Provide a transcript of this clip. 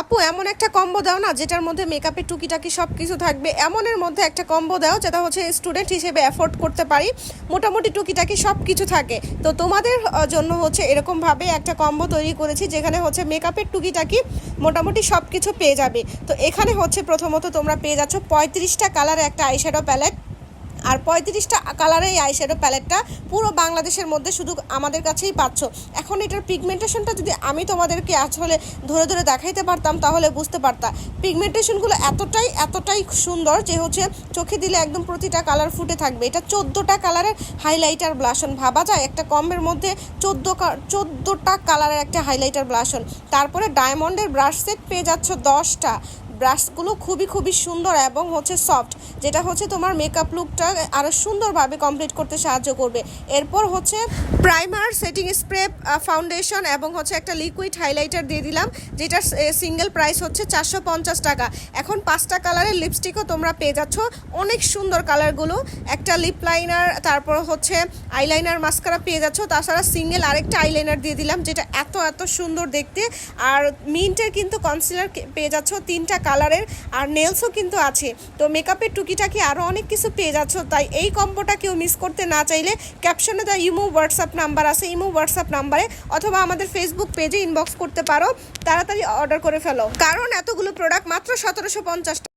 আপু, এমন একটা কম্বো দাও না যেটার মধ্যে মেকআপের টুকিটাকি সব কিছু থাকবে। এমনের মধ্যে একটা কম্বো দাও যেটা হচ্ছে স্টুডেন্ট হিসেবে অ্যাফোর্ড করতে পারি। মোটামুটি টুকিটাকি সব কিছু থাকে। তো তোমাদের জন্য হচ্ছে এরকমভাবে একটা কম্বো তৈরি করেছি যেখানে হচ্ছে মেকআপের টুকিটাকি মোটামুটি সব কিছু পেয়ে যাবে। তো এখানে হচ্ছে প্রথমত তোমরা পেয়ে যাচ্ছ পঁয়ত্রিশটা কালারে একটা আইশ্যাডো প্যালেট আর পঁয়ত্রিশটা কালারের এই আইশ্যাডো প্যালেটটা পুরো বাংলাদেশের মধ্যে শুধু আমাদের কাছেই পাচ্ছ। এখন এটার পিগমেন্টেশনটা যদি আমি তোমাদেরকে আসলে ধরে ধরে দেখাইতে পারতাম, তাহলে বুঝতে পারতাম পিগমেন্টেশনগুলো এতটাই এতটাই সুন্দর যে হচ্ছে চোখে দিলে একদম প্রতিটা কালার ফুটে থাকবে। এটা চোদ্দোটা কালারের হাইলাইটার ব্লাশন ভাবা যায় একটা কমের মধ্যে চোদ্দ চোদ্দোটা কালারের একটা হাইলাইটার ব্লাশন তারপরে ডায়মন্ডের ব্রাশ সেট পেয়ে যাচ্ছ দশটা। ব্রাশগুলো খুবই খুবই সুন্দর এবং হচ্ছে সফট যেটা হচ্ছে তোমার মেকআপ লুকটা আরও সুন্দরভাবে কমপ্লিট করতে সাহায্য করবে। এরপর হচ্ছে প্রাইমার সেটিং স্প্রে ফাউন্ডেশন এবং হচ্ছে একটা লিকুইড হাইলাইটার দিয়ে দিলাম, যেটার সিঙ্গেল প্রাইস হচ্ছে চারশো পঞ্চাশ টাকা। এখন পাঁচটা কালারের লিপস্টিকও তোমরা পেয়ে যাচ্ছ। অনেক সুন্দর কালারগুলো একটা লিপ লাইনার তারপর হচ্ছে আইলাইনার মাস্কারা পেয়ে যাচ্ছ। তাছাড়া সিঙ্গেল আরেকটা আইলাইনার দিয়ে দিলাম, যেটা এত এত সুন্দর দেখতে। আর মিন্টের কিন্তু কনসিলার পেয়ে যাচ্ছ তিনটা কালারের আর নেলসও কিন্তু আছে। তো মেকআপের টুকিটাকি আরও অনেক কিছু পেয়ে যাচ্ছ, তাই এই কম্বোটা কেউ মিস করতে না চাইলে ক্যাপশনে দেওয়া ইমো হোয়াটসঅ্যাপ নাম্বার আছে, ইমো হোয়াটসঅ্যাপ নাম্বারে অথবা আমাদের ফেসবুক পেজে ইনবক্স করতে পারো। তাড়াতাড়ি অর্ডার করে ফেলো। কারণ এতগুলো প্রোডাক্ট মাত্র সতেরোশো পঞ্চাশ